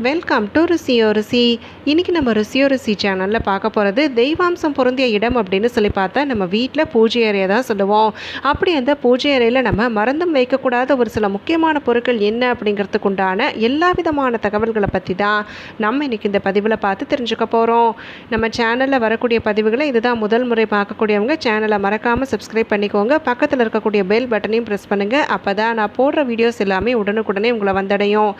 Welcome to ருசியோ ருசி இன்றைக்கி நம்ம ருசியோ ருசி சேனலில் பார்க்க போகிறது தெய்வாம்சம் பொருந்திய இடம் அப்படின்னு சொல்லி பார்த்தா நம்ம வீட்டில் பூஜை அறையை தான் சொல்லுவோம். அப்படி அந்த பூஜை அறையில் நம்ம மறந்தும் வைக்கக்கூடாத ஒரு சில முக்கியமான பொருட்கள் என்ன அப்படிங்கிறதுக்கு உண்டான எல்லா விதமான தகவல்களை பற்றி தான் நம்ம இன்றைக்கி இந்த பதிவில் பார்த்து தெரிஞ்சுக்க போகிறோம் நம்ம சேனலில் வரக்கூடிய பதிவுகளை இதுதான் முதல் முறை பார்க்கக்கூடியவங்க சேனலை மறக்காமல் சப்ஸ்கிரைப் பண்ணிக்கோங்க. பக்கத்தில் இருக்கக்கூடிய பெல் பட்டனையும் ப்ரெஸ் பண்ணுங்கள் அப்போ தான் நான் போடுற வீடியோஸ் எல்லாமே உடனுக்குடனே உங்களை வந்தடையும்.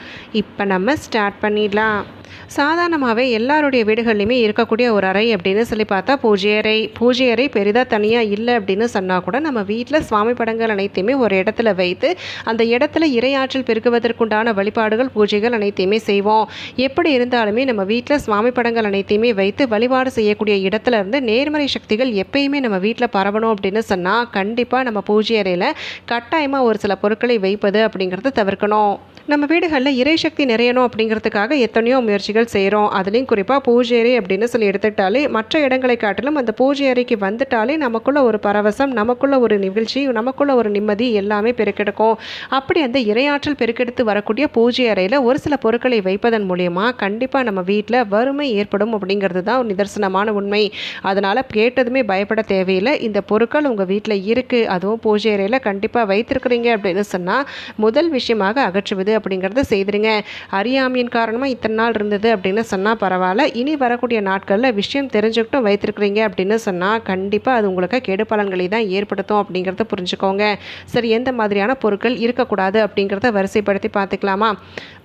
இப்போ நம்ம ஸ்டார்ட் பண்ணிடலாம். சாதாரணமாகவே எல்லாருடைய வீடுகள்லையுமே இருக்கக்கூடிய ஒரு அறை அப்படின்னு சொல்லி பார்த்தா பூஜை அறை. பூஜை அறை பெரிதாக தனியாக இல்லை அப்படின்னு சொன்னால் கூட நம்ம வீட்டில் சுவாமி படங்கள் அனைத்தையுமே ஒரு இடத்துல வைத்து அந்த இடத்துல இறையாற்றல் பெருக்குவதற்குண்டான வழிபாடுகள் பூஜைகள் அனைத்தையுமே செய்வோம். எப்படி இருந்தாலுமே நம்ம வீட்டில் சுவாமி படங்கள் அனைத்தையுமே வைத்து வழிபாடு செய்யக்கூடிய இடத்துல இருந்து நேர்மறை சக்திகள் எப்பயுமே நம்ம வீட்டில் பரவணும் அப்படின்னு சொன்னால் கண்டிப்பாக நம்ம பூஜை அறையில் கட்டாயமாக ஒரு சில பொருட்களை வைப்பது அப்படிங்கிறத தவிர்க்கணும். நம்ம வீடுகளில் இறை சக்தி நிறையணும் அப்படிங்கிறதுக்காக எத்தனையோ முயற்சிகள் செய்கிறோம் அதுலேயும் குறிப்பாக பூஜை அறை அப்படின்னு சொல்லி எடுத்துக்கிட்டாலே மற்ற இடங்களை காட்டிலும் அந்த பூஜை அறைக்கு வந்துட்டாலே நமக்குள்ள ஒரு பரவசம் நமக்குள்ள ஒரு நிகழ்ச்சி நமக்குள்ள ஒரு நிம்மதி எல்லாமே பெருக்கெடுக்கும். அப்படி அந்த இறையாற்றல் பெருக்கெடுத்து வரக்கூடிய பூஜை அறையில் ஒரு சில பொருட்களை வைப்பதன் மூலியமாக கண்டிப்பாக நம்ம வீட்டில் வறுமை ஏற்படும் அப்படிங்கிறது தான் ஒரு நிதர்சனமான உண்மை. அதனால் கேட்டதுமே பயப்பட தேவையில்லை. இந்த பொருட்கள் உங்கள் வீட்டில் இருக்குது அதுவும் பூஜை அறையில் கண்டிப்பாக வைத்திருக்கிறீங்க அப்படின்னு சொன்னால் முதல் விஷயமாக அகற்றுவது அப்படிங்கிறத செய்திருங்க. அறியாமையின் காரணமாக இத்தனை நாள் இருந்தது அப்படின்னு சொன்னால் பரவாயில்ல. இனி வரக்கூடிய நாட்களில் விஷயம் தெரிஞ்சுக்கிட்டும் வைத்திருக்கிறீங்க அப்படின்னு சொன்னால் கண்டிப்பாக அது உங்களுக்கு கெடு பலன்களை தான் ஏற்படுத்தும் அப்படிங்கிறத புரிஞ்சுக்கோங்க. சரி எந்த மாதிரியான பொருட்கள் இருக்கக்கூடாது அப்படிங்கிறத வரிசைப்படுத்தி பார்த்துக்கலாமா?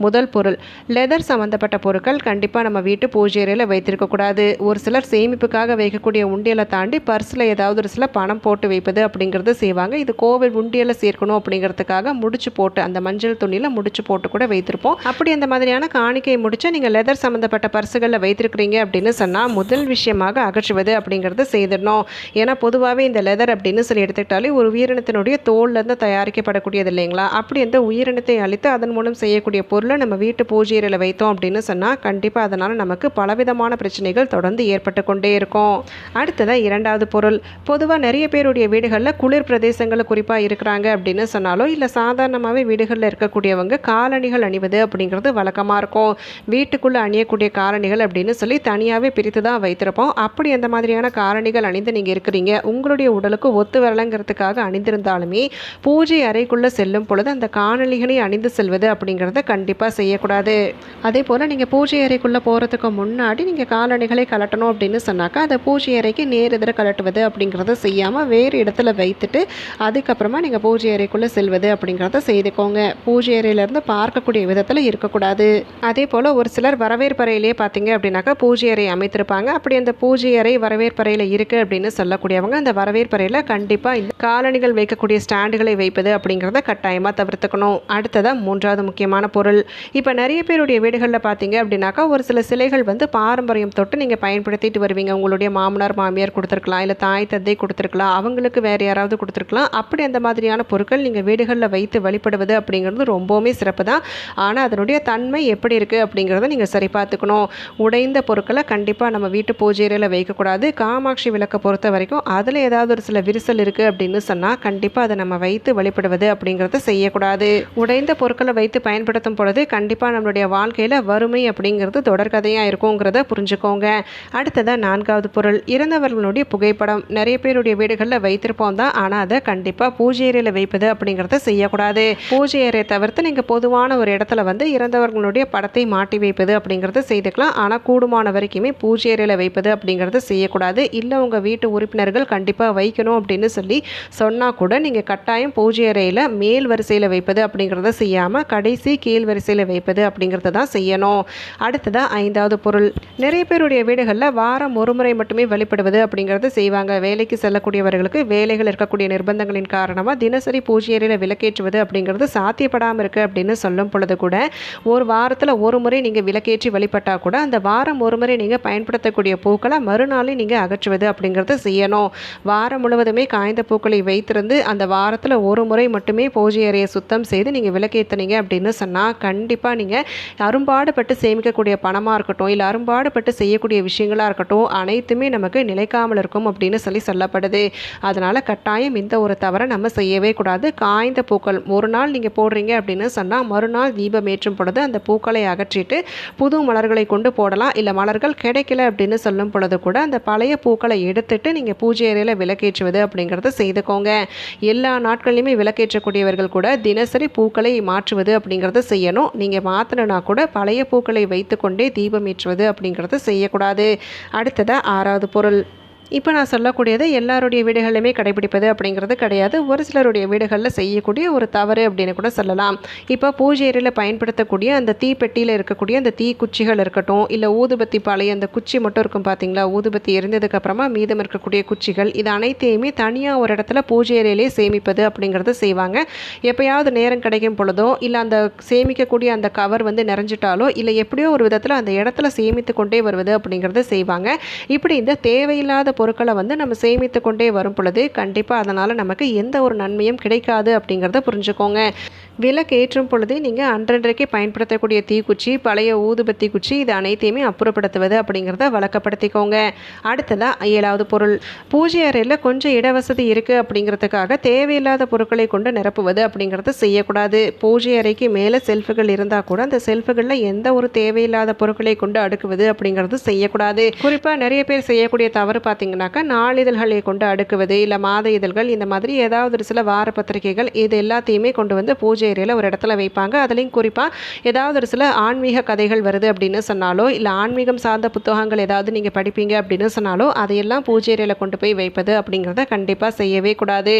முதல் பொருள் லெதர் சம்மந்தப்பட்ட பொருட்கள் கண்டிப்பாக நம்ம வீட்டு பூஜை அறையில் வைத்திருக்கக்கூடாது ஒரு சிலர் சேமிப்புக்காக வைக்கக்கூடிய உண்டியலை தாண்டி பர்ஸில் ஏதாவது ஒரு சில பணம் போட்டு வைப்பது அப்படிங்கிறது செய்வாங்க. இது கோவில் உண்டியலை சேர்க்கணும் அப்படிங்கிறதுக்காக முடிச்சு போட்டு அந்த மஞ்சள் துணியில் முடிச்சு போட்டு கூட வைத்திருப்போம். அப்படி அந்த மாதிரியான காணிக்கையை முடிச்சு நீங்கள் லெதர் சம்மந்தப்பட்ட பர்சுகளில் வைத்திருக்கிறீங்க அப்படின்னு சொன்னால் முதல் விஷயமாக அகற்றுவது அப்படிங்கிறது செய்திடணும். ஏன்னா பொதுவாகவே இந்த லெதர் அப்படின்னு சொல்லி எடுத்துக்கிட்டாலே ஒரு உயிரினத்தினுடைய தோல்லேருந்து தயாரிக்கப்படக்கூடியது இல்லைங்களா? அப்படி இந்த உயிரினத்தை அழித்து அதன் மூலம் செய்யக்கூடிய பொருளை நம்ம வீட்டு பூஜையில் வைத்தோம் அப்படின்னு சொன்னால் கண்டிப்பாக அதனால் நமக்கு பலவிதமான பிரச்சனைகள் தொடர்ந்து ஏற்பட்டு கொண்டே இருக்கும். அடுத்ததாக இரண்டாவது பொருள். பொதுவாக நிறைய பேருடைய வீடுகளில் குளிர் பிரதேசங்களில் குறிப்பாக இருக்கிறாங்க அப்படின்னு சொன்னாலோ இல்லை சாதாரணமாகவே வீடுகளில் இருக்கக்கூடியவங்க காலணிகள் அணிவது அப்படிங்கிறது வழக்கமாக இருக்கும். வீட்டு வீட்டுக்குள்ளே அணியக்கூடிய காரணிகள் அப்படின்னு சொல்லி தனியாகவே பிரித்து தான் வைத்திருப்போம். அப்படி அந்த மாதிரியான காரணிகள் அணிந்து நீங்கள் இருக்கிறீங்க. உங்களுடைய உடலுக்கு ஒத்து வரலைங்கிறதுக்காக அணிந்திருந்தாலுமே பூஜை அறைக்குள்ளே செல்லும் பொழுது அந்த காணொலிகளை அணிந்து செல்வது அப்படிங்கிறத கண்டிப்பாக செய்யக்கூடாது. அதே போல் நீங்கள் பூஜை அறைக்குள்ளே போகிறதுக்கு முன்னாடி நீங்கள் காலணிகளை கலட்டணும் அப்படின்னு சொன்னாக்கா அந்த பூஜை அறைக்கு நேர் எதிர கலட்டுவது அப்படிங்கிறத செய்யாமல் வேறு இடத்துல வைத்துட்டு அதுக்கப்புறமா நீங்கள் பூஜை அறைக்குள்ளே செல்வது அப்படிங்கிறத செய்துக்கோங்க. பூஜை அறையிலேருந்து பார்க்கக்கூடிய விதத்தில் இருக்கக்கூடாது. அதே போல் ஒரு சில சிலர் வரவேற்பறையிலே பார்த்தீங்க அப்படின்னாக்கா பூஜை அறை அமைத்திருப்பாங்க. அப்படி அந்த பூஜை அறை வரவேற்பறையில் இருக்குது அப்படின்னு சொல்லக்கூடியவங்க அந்த வரவேற்பறையில் கண்டிப்பாக இந்த காலணிகள் வைக்கக்கூடிய ஸ்டாண்டுகளை வைப்பது அப்படிங்கிறத கட்டாயமாக தவிர்த்துக்கணும். அடுத்ததாக மூன்றாவது முக்கியமான பொருள். இப்போ நிறைய பேருடைய வீடுகளில் பார்த்தீங்க அப்படின்னாக்கா ஒரு சில சிலைகள் வந்து பாரம்பரியம் தொட்டு நீங்கள் பயன்படுத்திட்டு வருவீங்க. உங்களுடைய மாமனார் மாமியார் கொடுத்துருக்கலாம் இல்லை தாய் தந்தை கொடுத்துருக்கலாம் அவங்களுக்கு வேறு யாராவது கொடுத்துருக்கலாம். அப்படி அந்த மாதிரியான பொருட்கள் நீங்கள் வீடுகளில் வைத்து வழிபடுவது அப்படிங்கிறது ரொம்பவுமே சிறப்பு தான் ஆனால் அதனுடைய தன்மை எப்படி இருக்குது அப்படிங்கிறத நீங்கள் சரி பார்த்துக்கணும். உடைந்த பொருட்களை கண்டிப்பாக நம்ம வீட்டு பூஜை அறையில் வைக்கக்கூடாது. காமாட்சி விளக்கை பொறுத்த வரைக்கும் அதில் ஏதாவது ஒரு சில விரிசல் இருக்குது அப்படின்னு சொன்னால் கண்டிப்பாக அதை நம்ம வைத்து வழிபடுவது அப்படிங்கிறத செய்யக்கூடாது. உடைந்த பொருட்களை வைத்து பயன்படுத்தும் பொழுது கண்டிப்பாக நம்மளுடைய வாழ்க்கையில் வறுமை அப்படிங்கிறது தொடர்கதையாக இருக்குங்கிறத புரிஞ்சுக்கோங்க. அடுத்ததாக நான்காவது பொருள் இறந்தவர்களுடைய புகைப்படம். நிறைய பேருடைய வீடுகளில் வைத்திருப்போம் தான். ஆனால் அதை கண்டிப்பாக பூஜை அறையில் வைப்பது அப்படிங்கிறத செய்யக்கூடாது. பூஜை அறையை தவிர்த்து நீங்கள் பொதுவான ஒரு இடத்துல வந்து இறந்தவர்களுடைய படத்தை மாட்டி வைப்பது அப்படிங்கிறத செய்துக்கலாம். ஆனால் கூடுமான வரைக்குமே பூஜை அறையில் வைப்பது அப்படிங்கிறத செய்யக்கூடாது. இல்லை உங்கள் வீட்டு உறுப்பினர்கள் கண்டிப்பாக வைக்கணும் அப்படின்னு சொல்லி சொன்னால் கூட நீங்கள் கட்டாயம் பூஜை அறையில் மேல் வரிசையில் வைப்பது அப்படிங்கிறத செய்யாமல் கடைசி கீழ் வரிசையில் வைப்பது அப்படிங்கிறத தான் செய்யணும். அடுத்ததாக ஐந்தாவது பொருள். நிறைய பேருடைய வீடுகளில் வாரம் ஒரு முறை மட்டுமே வழிபடுவது அப்படிங்கிறத செய்வாங்க. வேலைக்கு செல்லக்கூடியவர்களுக்கு வேலைகள் இருக்கக்கூடிய நிர்பந்தங்களின் காரணமாக தினசரி பூஜை அறையில் விளக்கேற்றுவது அப்படிங்கிறது சாத்தியப்படாமல் இருக்குது அப்படின்னு சொல்லும் பொழுது கூட ஒரு வாரத்தில் ஒரு முறை நீங்கள் விளக்கேற்றி வழிபட்டால் கூட அந்த வாரம் ஒரு முறை நீங்கள் பயன்படுத்தக்கூடிய பூக்களை மறுநாளே நீங்கள் அகற்றுவது அப்படிங்கிறத செய்யணும். வாரம் முழுவதுமே காய்ந்த பூக்களை வைத்திருந்து அந்த வாரத்தில் ஒரு முறை மட்டுமே பூஜை அறையை சுத்தம் செய்து நீங்கள் விளக்கேற்றினீங்க அப்படின்னு சொன்னால் கண்டிப்பாக நீங்கள் அரும்பாடுபட்டு சேமிக்கக்கூடிய பணமாக இருக்கட்டும் இல்லை அரும்பாடுபட்டு செய்யக்கூடிய விஷயங்களாக இருக்கட்டும் அனைத்துமே நமக்கு நிலைக்காமல் இருக்கும் அப்படின்னு சொல்லி சொல்லப்படுது. அதனால் கட்டாயம் இந்த ஒரு தவறை நம்ம செய்யவே கூடாது. காய்ந்த பூக்கள் ஒரு நாள் நீங்கள் போடுறீங்க அப்படின்னு சொன்னால் மறுநாள் தீபம் ஏற்றும் பொழுது அந்த பூக்களை அகற்றிட்டு புது மலர்களை கொண்டு போடலாம். இல்லை மலர்கள் கிடைக்கல அப்படின்னு சொல்லும் பொழுது கூட அந்த பழைய பூக்களை எடுத்துட்டு நீங்கள் பூஜை அறையில் விளக்கேற்றுவது அப்படிங்கிறத செய்துக்கோங்க. எல்லா நாட்கள்லையுமே விளக்கேற்றக்கூடியவர்கள் கூட தினசரி பூக்களை மாற்றுவது அப்படிங்கிறத செய்யணும். நீங்கள் மாற்றணுன்னா கூட பழைய பூக்களை வைத்துக்கொண்டே தீபம் ஏற்றுவது அப்படிங்கிறத செய்யக்கூடாது. அடுத்ததாக ஆறாவது பொருள். இப்போ நான் சொல்லக்கூடியது எல்லாருடைய வீடுகளிலுமே கடைபிடிப்பது அப்படிங்கிறது கிடையாது. ஒரு சிலருடைய வீடுகளில் செய்யக்கூடிய ஒரு தவறு அப்படின்னு கூட சொல்லலாம். இப்போ பூஜை அறையில் பயன்படுத்தக்கூடிய அந்த தீப்பெட்டியில் இருக்கக்கூடிய அந்த தீக்குச்சிகள் இருக்கட்டும் இல்லை ஊதுபத்தி பாலை அந்த குச்சி மட்டும் இருக்கும் பார்த்தீங்களா? ஊதுபத்தி எரிந்ததுக்கப்புறமா மீதம் இருக்கக்கூடிய குச்சிகள் இது அனைத்தையுமே தனியாக ஒரு இடத்துல பூஜை அறையிலே சேமிப்பது அப்படிங்கிறத செய்வாங்க. எப்பயாவது நேரம் கிடைக்கும் பொழுதோ இல்லை அந்த சேமிக்கக்கூடிய அந்த கவர் வந்து நிறைஞ்சிட்டாலோ இல்லை எப்படியோ ஒரு விதத்தில் அந்த இடத்துல சேமித்து கொண்டே வருவது அப்படிங்கிறத செய்வாங்க. இப்படி இந்த தேவையில்லாத பொருட்களை வந்து நம்ம சேமித்து கொண்டே வரும் பொழுது கண்டிப்பாக அதனால் நமக்கு எந்த ஒரு நன்மையும் கிடைக்காது அப்படிங்கிறத புரிஞ்சுக்கோங்க. விளக்கு ஏற்றும் பொழுது நீங்கள் அன்றன்றைக்கு பயன்படுத்தக்கூடிய தீக்குச்சி பழைய ஊதுபத்தி குச்சி இது அனைத்தையுமே அப்புறப்படுத்துவது அப்படிங்கிறத வழக்கப்படுத்திக்கோங்க. அடுத்ததாக ஏழாவது பொருள். பூஜை அறையில் கொஞ்சம் இடவசதி இருக்குது அப்படிங்கிறதுக்காக தேவையில்லாத பொருட்களை கொண்டு நிரப்புவது அப்படிங்கிறத செய்யக்கூடாது. பூஜை அறைக்கு மேலே செல்ஃபுகள் இருந்தால் கூட அந்த செல்ஃபுகளில் எந்த ஒரு தேவையில்லாத பொருட்களை கொண்டு அடுக்குவது அப்படிங்கிறது செய்யக்கூடாது. குறிப்பாக நிறைய பேர் செய்யக்கூடிய தவறு பார்த்தீங்கன்னாக்கா நாளிதழ்களை கொண்டு அடுக்குவது இல்லை மாத இதழ்கள் இந்த மாதிரி ஏதாவது ஒரு சில வார பத்திரிகைகள் இது எல்லாத்தையுமே கொண்டு வந்து பூஜை அறையில் ஒரு இடத்துல வைப்பாங்க. அதுலேயும் குறிப்பாக ஏதாவது ஒரு சில ஆன்மீக கதைகள் வருது அப்படின்னு சொன்னாலோ இல்லை ஆன்மீகம் சார்ந்த புத்தகங்கள் ஏதாவது நீங்கள் படிப்பீங்க அப்படின்னு சொன்னாலோ அதையெல்லாம் பூஜை அறையில் கொண்டு போய் வைப்பது அப்படிங்கிறத கண்டிப்பாக செய்யவே கூடாது.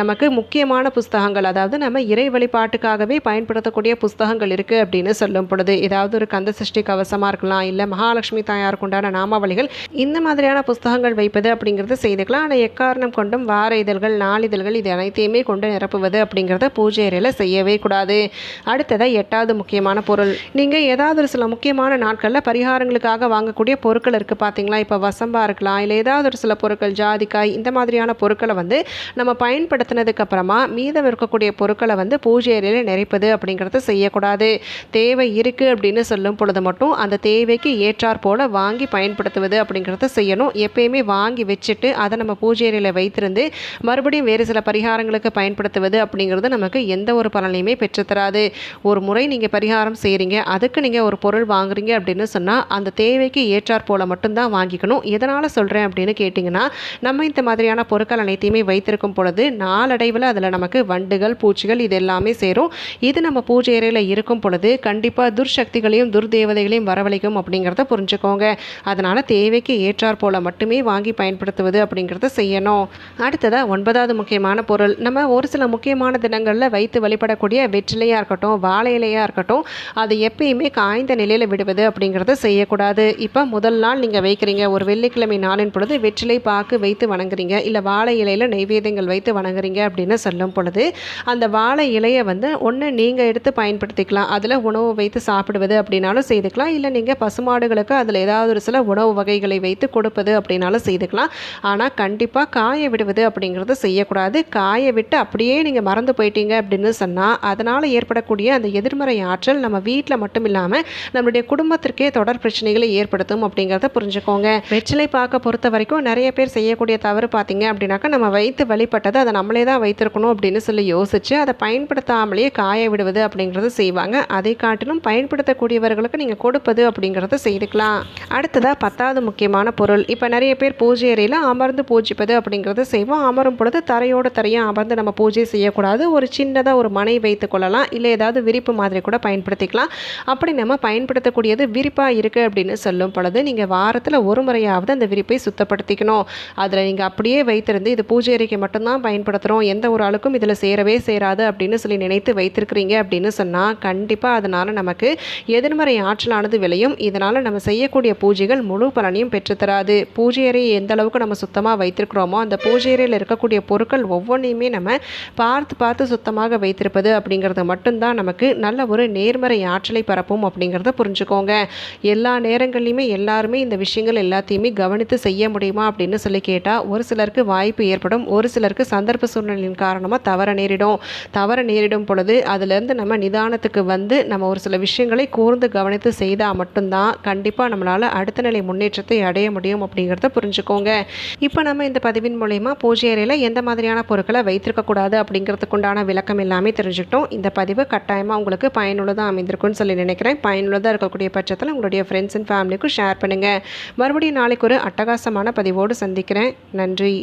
நமக்கு முக்கியமான புஸ்தகங்கள் அதாவது நம்ம இறை வழிபாட்டுக்காகவே பயன்படுத்தக்கூடிய புஸ்தகங்கள் இருக்குது அப்படின்னு சொல்லும் பொழுது ஏதாவது ஒரு கந்த சஷ்டி கவசமாக இருக்கலாம் இல்லை மகாலட்சுமி தாயாருக்கு உண்டான நாமாவளிகள் இந்த மாதிரியான புஸ்தகங்கள் வைப்பது அப்படிங்கிறத செய்துக்கலாம். ஆனால் எக்காரணம் கொண்டும் வார இதழ்கள் நாளிதழ்கள் இது அனைத்தையுமே கொண்டு நிரப்புவது அப்படிங்கிறத பூஜை அறையில் செய்யவே கூடாது. அடுத்ததாக எட்டாவது முக்கியமான பொருள். நீங்கள் ஏதாவது ஒரு சில முக்கியமான நாட்களில் பரிகாரங்களுக்காக வாங்கக்கூடிய பொருட்கள் இருக்குது பார்த்தீங்களா இப்போ வசம்பா இருக்கலாம் இல்லை ஏதாவது ஒரு சில பொருட்கள் ஜாதிக்காய் இந்த மாதிரியான பொருட்களை வந்து நம்ம பயன்படுத்தினதுக்கு அப்புறமா மீதம் இருக்கக்கூடிய பொருட்களை வந்து பூஜை அறையில் நிறைப்பது அப்படிங்கிறத செய்யக்கூடாது. தேவை இருக்குது அப்படின்னு சொல்லும் பொழுது மட்டும் அந்த தேவைக்கு ஏற்றாற் போல் வாங்கி பயன்படுத்துவது அப்படிங்கிறத செய்யணும். எப்பயுமே வாங்கி வச்சுட்டு அதை நம்ம பூஜை அறையில் வைத்திருந்து மறுபடியும் வேறு சில பரிகாரங்களுக்கு பயன்படுத்துவது அப்படிங்கிறது நமக்கு எந்த ஒரு பலனையுமே பெற்றுத்தராது. ஒரு முறை நீங்கள் பரிகாரம் செய்கிறீங்க அதுக்கு நீங்கள் ஒரு பொருள் வாங்குறீங்க அப்படின்னு சொன்னால் அந்த தேவைக்கு ஏற்றார் போல் மட்டும்தான் வாங்கிக்கணும். எதனால் சொல்கிறேன் அப்படின்னு கேட்டிங்கன்னா நம்ம இந்த மாதிரியான பொருட்கள் அனைத்தையுமே வைத்திருக்கும் பொழுது நாளடைவில் அதில் நமக்கு வண்டுகள் பூச்சிகள் இது எல்லாமே சேரும். இது நம்ம பூஜை அறையில் இருக்கும் பொழுது கண்டிப்பாக துர்சக்திகளையும் துர்தேவதைகளையும் வரவழைக்கும் அப்படிங்கிறத புரிஞ்சுக்கோங்க. அதனால் தேவைக்கு ஏற்றார் போல் மட்டுமே வாங்கி பயன்படுத்துவது அப்படிங்கிறத செய்யணும். அடுத்ததாக ஒன்பதாவது முக்கியமான பொருள். நம்ம ஒரு சில முக்கியமான தினங்களில் வைத்து வழிபட வரக்கூடிய வெற்றிலையாக இருக்கட்டும் வாழை இலையாக இருக்கட்டும் அது எப்பயுமே காய்ந்த நிலையில் விடுவது அப்படிங்கிறத செய்யக்கூடாது. இப்போ முதல் நாள் நீங்கள் வைக்கிறீங்க. ஒரு வெள்ளிக்கிழமை நாளின் பொழுது வெற்றிலை பாக்கு வைத்து வணங்குறீங்க. இல்லை வாழை இலையில் நைவேத்தியங்கள் வைத்து வணங்குறீங்க அப்படின்னு சொல்லும் பொழுது அந்த வாழை இலையை வந்து ஒன்று நீங்கள் எடுத்து பயன்படுத்திக்கலாம். அதில் உணவு வைத்து சாப்பிடுவது அப்படின்னாலும் செய்துக்கலாம். இல்லை நீங்கள் பசுமாடுகளுக்கு அதில் ஏதாவது ஒரு சில உணவு வகைகளை வைத்து கொடுப்பது அப்படின்னாலும் செய்துக்கலாம். ஆனால் கண்டிப்பாக காய விடுவது அப்படிங்கிறது செய்யக்கூடாது. காய விட்டு அப்படியே நீங்கள் மறந்து போயிட்டீங்க அப்படின்னு சொன்னால் அதனால் ஏற்படக்கூடிய அந்த எதிர்மறை ஆற்றல் நம்ம வீட்டில் மட்டும் இல்லாமல் நம்மளுடைய குடும்பத்திற்கே தொடர் பிரச்சனைகளை ஏற்படுத்தும் அப்படிங்கிறத புரிஞ்சுக்கோங்க. வெற்றிலை பார்க்க பொறுத்த வரைக்கும் நிறைய பேர் செய்யக்கூடிய தவறு பார்த்தீங்க அப்படின்னாக்கா நம்ம வைத்து வழிபட்டதை அதை நம்மளே தான் வைத்திருக்கணும் அப்படின்னு சொல்லி யோசிச்சு அதை பயன்படுத்தாமலேயே காய விடுவது அப்படிங்கிறத செய்வாங்க. அதை காட்டிலும் பயன்படுத்தக்கூடியவர்களுக்கு நீங்கள் கொடுப்பது அப்படிங்கிறத செய்துக்கலாம். அடுத்ததாக பத்தாவது முக்கியமான பொருள். இப்போ நிறைய பேர் பூஜை அறையில் அமர்ந்து பூஜிப்பது அப்படிங்கிறத செய்வோம். அமரும் பொழுது தரையோடு தரையாக அமர்ந்து நம்ம பூஜை செய்யக்கூடாது. ஒரு சின்னதாக ஒரு மனை வைத்து கொள்ளலாம். இல்லை ஏதாவது விரிப்பு மாதிரி கூட பயன்படுத்திக்கலாம். அப்படி நம்ம பயன்படுத்தக்கூடியது விரிப்பாக இருக்குது அப்படின்னு சொல்லும் பொழுது நீங்கள் வாரத்தில் ஒரு முறையாவது அந்த விரிப்பை சுத்தப்படுத்திக்கணும். அதில் நீங்கள் அப்படியே வைத்திருந்து இது பூஜை அறைக்கு மட்டும்தான் பயன்படுத்துகிறோம் எந்த ஒரு ஆளுக்கும் இதில் சேரவே சேராது அப்படின்னு சொல்லி நினைத்து வைத்திருக்கிறீங்க அப்படின்னு சொன்னால் கண்டிப்பாக அதனால் நமக்கு எதிர்மறை ஆற்றலானது விளையும். இதனால் நம்ம செய்யக்கூடிய பூஜைகள் முழு பலனையும் பெற்றுத்தராது. பூஜை அறையை எந்த அளவுக்கு நம்ம சுத்தமாக வைத்திருக்கிறோமோ அந்த பூஜை அறையில் இருக்கக்கூடிய பொருட்கள் ஒவ்வொன்றையுமே நம்ம பார்த்து பார்த்து சுத்தமாக வைத்திருப்பது செய்கிறது அப்படிங்கிறது மட்டும்தான் நமக்கு நல்ல ஒரு நேர்மறை ஆற்றலை பரப்பும் அப்படிங்கிறத புரிஞ்சுக்கோங்க. எல்லா நேரங்கள்லையுமே எல்லாருமே இந்த விஷயங்கள் எல்லாத்தையுமே கவனித்து செய்ய முடியுமா அப்படின்னு சொல்லி கேட்டால் ஒரு சிலருக்கு வாய்ப்பு ஏற்படும் ஒரு சிலருக்கு சந்தர்ப்ப சூழ்நிலையின் காரணமாக தவற நேரிடும். தவற நேரிடும் பொழுது அதுலேருந்து நம்ம நிதானத்துக்கு வந்து நம்ம ஒரு சில விஷயங்களை கூர்ந்து கவனித்து செய்தால் மட்டும்தான் கண்டிப்பாக நம்மளால் அடுத்த நிலை முன்னேற்றத்தை அடைய முடியும் அப்படிங்கிறத புரிஞ்சுக்கோங்க. இப்போ நம்ம இந்த பதிவின் மூலயமா பூஜை அறையில் எந்த மாதிரியான பொருட்களை வைத்திருக்கக்கூடாது அப்படிங்கிறதுக்குண்டான விளக்கம் எல்லாமே தெரிஞ்சுக்கிட்டோம். இந்த பதிவு கட்டாயமாக உங்களுக்கு பயனுள்ளதாக அமைந்திருக்கும்னு சொல்லி நினைக்கிறேன். பயனுள்ளதாக இருக்கக்கூடிய பட்சத்தில் உங்களுடைய ஃப்ரெண்ட்ஸ் அண்ட் ஃபேமிலிக்கும் ஷேர் பண்ணுங்கள் மறுபடியும் நாளைக்கு ஒரு அட்டகாசமான பதிவோடு சந்திக்கிறேன். நன்றி.